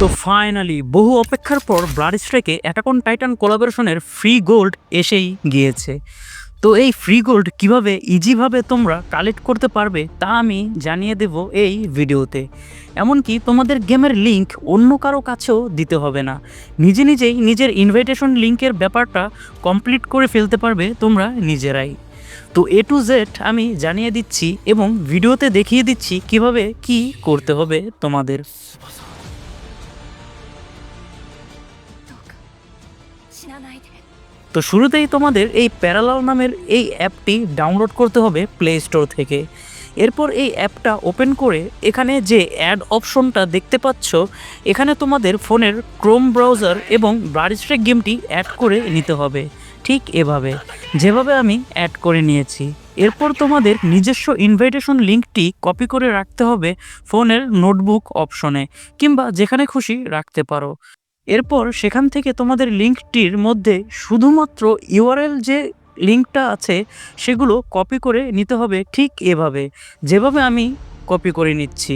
তো ফাইনালি বহু অপেক্ষার পর ব্লাড স্ট্রাইকে অ্যাটাকন টাইটান কোলাবোরেশনের ফ্রি গোল্ড এসেই গিয়েছে। তো এই ফ্রি গোল্ড কীভাবে ইজিভাবে তোমরা কালেক্ট করতে পারবে, তা আমি জানিয়ে দেব এই ভিডিওতে এমনকি তোমাদের গেমের লিংক অন্য কারও কাছেও দিতে হবে না। নিজে নিজেই নিজের ইনভাইটেশন লিংকের ব্যাপারটা কমপ্লিট করে ফেলতে পারবে তোমরা নিজেরাই। তো এ টু জেড আমি জানিয়ে দিচ্ছি এবং ভিডিওতে দেখিয়ে দিচ্ছি কীভাবে কি করতে হবে তোমাদের। তো শুরুতেই তোমাদের এই প্যারালাল নামের এই অ্যাপটি ডাউনলোড করতে হবে প্লে স্টোর থেকে। এরপর এই অ্যাপটা ওপেন করে এখানে যে অ্যাড অপশনটা দেখতে পাচ্ছ, এখানে তোমাদের ফোনের ক্রোম ব্রাউজার এবং ব্রাডিস্ট্রেক গেমটি অ্যাড করে নিতে হবে। ঠিক এভাবে। যেভাবে আমি অ্যাড করে নিয়েছি। এরপর তোমাদের নিজস্ব ইনভাইটেশন লিঙ্কটি কপি করে রাখতে হবে ফোনের নোটবুক অপশনে, কিংবা যেখানে খুশি রাখতে পারো। এরপর সেখান থেকে তোমাদের লিঙ্কটির মধ্যে শুধুমাত্র ইউআরএল যে লিঙ্কটা আছে, সেগুলো কপি করে নিতে হবে ঠিক এভাবে। যেভাবে আমি কপি করে নিচ্ছি।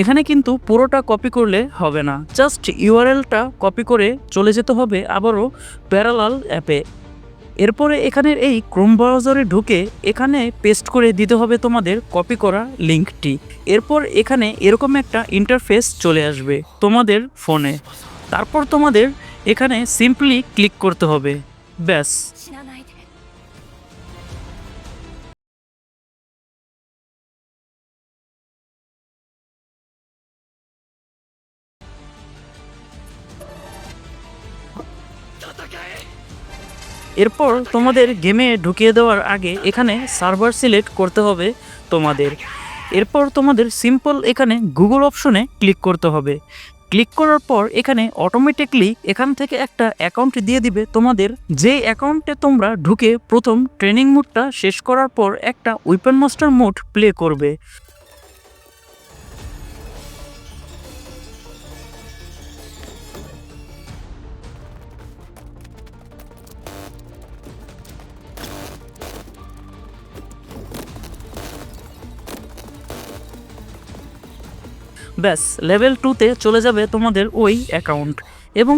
এখানে কিন্তু পুরোটা কপি করলে হবে না। জাস্ট ইউআরএলটা কপি করে চলে যেতে হবে আবারও প্যারালাল অ্যাপে। এরপরে এখানের এই ক্রোম ব্রাউজারে ঢুকে এখানে পেস্ট করে দিতে হবে তোমাদের কপি করা লিঙ্কটি। এরপর এখানে এরকম একটা ইন্টারফেস চলে আসবে তোমাদের ফোনে। তারপর তোমাদের এখানে সিম্পলি ক্লিক করতে হবে। ব্যাস। এরপর তোমাদের গেমে ঢুকিয়ে দেওয়ার আগে এখানে সার্ভার সিলেক্ট করতে হবে তোমাদের। এরপর তোমাদের সিম্পল এখানে গুগল অপশনে ক্লিক করতে হবে। ক্লিক করার পর এখানে অটোমেটিকলি এখান থেকে একটা অ্যাকাউন্ট দিয়ে দিবে তোমাদের। যে অ্যাকাউন্টে তোমরা ঢুকে প্রথম ট্রেনিং মোডটা শেষ করার পর একটা উইপেন মাস্টার মোড প্লে করবে। ব্যাস লেভেল টুতে চলে যাবে তোমাদের ওই অ্যাকাউন্ট এবং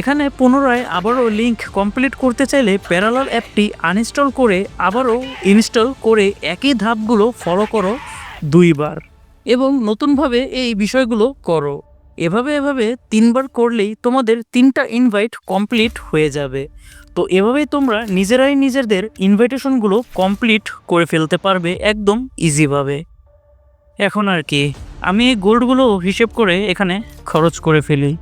এখানে পুনরায় আবারও লিংক কমপ্লিট করতে চাইলে প্যারালাল অ্যাপটি আনইনস্টল করে আবারও ইনস্টল করে একই ধাপগুলো ফলো করো। দুইবার। এবং নতুনভাবে এই বিষয়গুলো করো। এভাবে এভাবে তিনবার করলেই তোমাদের তিনটা ইনভাইট কমপ্লিট হয়ে যাবে। তো এভাবেই তোমরা নিজেরাই নিজেদের ইনভাইটেশনগুলো কমপ্লিট করে ফেলতে পারবে একদম ইজিভাবে এখন আর কি, আমি এই গোল্ডগুলো হিসেব করে এখানে খরচ করে ফেলি।